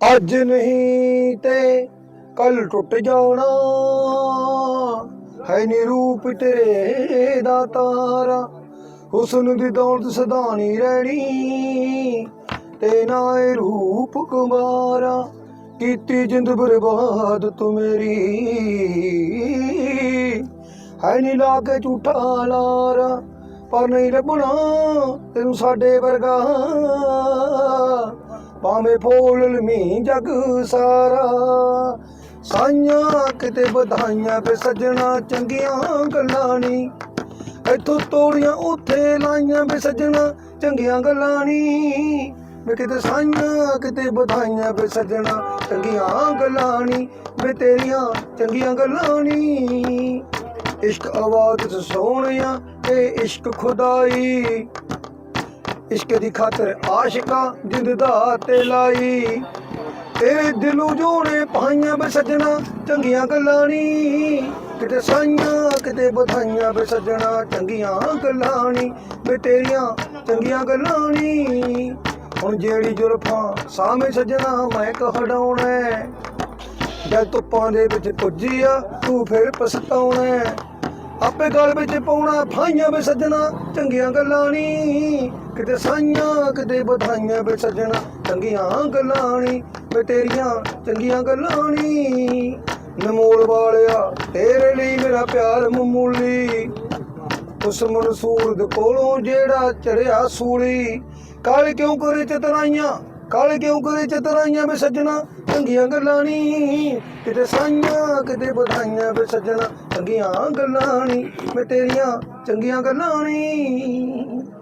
ਅੱਜ ਨਹੀਂ ਤੇ ਕੱਲ ਟੁੱਟ ਜਾਣਾ। ਹੈ ਨੀ ਰੂਪ ਤੇਰੇ ਦਾ ਤਾਰਾ, ਹੁਸਨ ਦੀ ਦੌਲਤ ਸਦਾ ਨਹੀਂ ਰਹਿਣੀ। ਤੇ ਨਾ ਇਹ ਰੂਪ ਕੁਮਾਰਾ, ਕੀਤੀ ਜਿੰਦ ਬਰਬਾਦ ਤੂੰ ਮੇਰੀ। ਹੈ ਨੀ ਲਾ ਕੇ ਝੂਠਾ ਲਾਰਾ, ਪਰ ਨਹੀਂ ਲੱਭਣਾ ਤੈਨੂੰ ਸਾਡੇ ਵਰਗਾ। ਭਾਵੇਂ ਫੋਲ ਮੀ ਜਗ ਸਾਰਾ। ਸਾਈਆਂ ਕਿਤੇ ਵਧਾਈਆਂ ਵੇ ਸੱਜਣਾ ਚੰਗੀਆਂ ਗੱਲਾਂ ਨੀ। ਇੱਥੋਂ ਤੋੜੀਆਂ, ਉੱਥੇ ਲਾਈਆਂ ਵੇ ਸੱਜਣਾ ਚੰਗੀਆਂ ਗੱਲਾਂ ਨੀ। ਵੇ ਕਿਤੇ ਸਾਈਆਂ, ਕਿਤੇ ਵਧਾਈਆਂ ਵੇ ਸੱਜਣਾ ਚੰਗੀਆਂ ਗੱਲਾਂ ਨੀ। ਵੇ ਤੇਰੀਆਂ ਚੰਗੀਆਂ ਗੱਲਾਂ ਨੀ। ਇਸ਼ਕ ਆਵਾਜ਼ ਚ ਸੋਹਣਿਆ ਇਹ ਇਸ਼ਕ ਖੁਦਾਈ। ਇਸ਼ਕ ਦੀ ਖਾਤਰ ਆਸ਼ਿਕਾਂ ਜਿੰਦ ਦਾ ਤੇ ਲਾਈ। ਤੇਰੇ ਦਿਲੋਂ ਜੋੜੇ ਪਾਈਆਂ ਵੇ ਸੱਜਣਾ, ਚੰਗੀਆਂ ਗੱਲਾਂ ਨੀ। ਕਿਤੇ ਸਾਈਆਂ, ਕਿਤੇ ਵਧਾਈਆਂ ਵੇ ਸੱਜਣਾ, ਚੰਗੀਆਂ ਗੱਲਾਂ ਨੀ। ਵੇ ਤੇਰੀਆਂ ਚੰਗੀਆਂ ਗੱਲਾਂ ਨੀ। ਹੁਣ ਜਿਹੜੀ ਜੁਲਫਾਂ ਸਾਹਮਣੇ ਸੱਜਣਾ, ਮੈਂ ਕਹੜਾਉਣਾ ਜਦ ਧੁੱਪਾਂ ਦੇ ਵਿੱਚ ਪੁੱਜੀ ਆ, ਤੂੰ ਫਿਰ ਪਛਤਾਉਣਾ ਆਪੇ ਗਲ ਵਿੱਚ ਪਾਉਣਾ ਫਾਈਆਂ ਵੇ ਸੱਜਣਾ, ਚੰਗੀਆਂ ਗੱਲਾਂ ਨੀ। ਕਿਤੇ ਸਾਈਆਂ, ਕਿਤੇ ਵਧਾਈਆਂ ਵੇ ਸੱਜਣਾ, ਚੰਗੀਆਂ ਗੱਲਾਂ ਨੀ। ਵੇ ਤੇਰੀਆਂ ਚੰਗੀਆਂ ਗੱਲਾਂ ਨੀ। ਨਮੋਲ ਵਾਲਿਆ, ਤੇਰੇ ਲਈ ਮੇਰਾ ਪਿਆਰ ਮਾਮੂਲੀ। ਉਸ ਮਨਸੂਰ ਦੇ ਕੋਲੋਂ ਜਿਹੜਾ ਚੜਿਆ ਸੂਲੀ। ਕਾਲੇ ਕਿਉਂ ਕਰੇ ਚਤਰਾਈਆਂ? ਕਾਲੇ ਕਿਉਂ ਕਰੇ ਚਤਰਾਈਆਂ ਵੇ ਸੱਜਣਾ? ਚੰਗੀਆਂ ਗੱਲਾਂ ਨੀ। ਕਿਤੇ ਸਾਈਆਂ, ਕਿਤੇ ਵਧਾਈਆਂ ਵੇ ਸੱਜਣਾ ਚੰਗੀਆਂ ਗੱਲਾਂ ਨੀ। ਮੈਂ ਤੇਰੀਆਂ ਚੰਗੀਆਂ ਗੱਲਾਂ ਨੀ।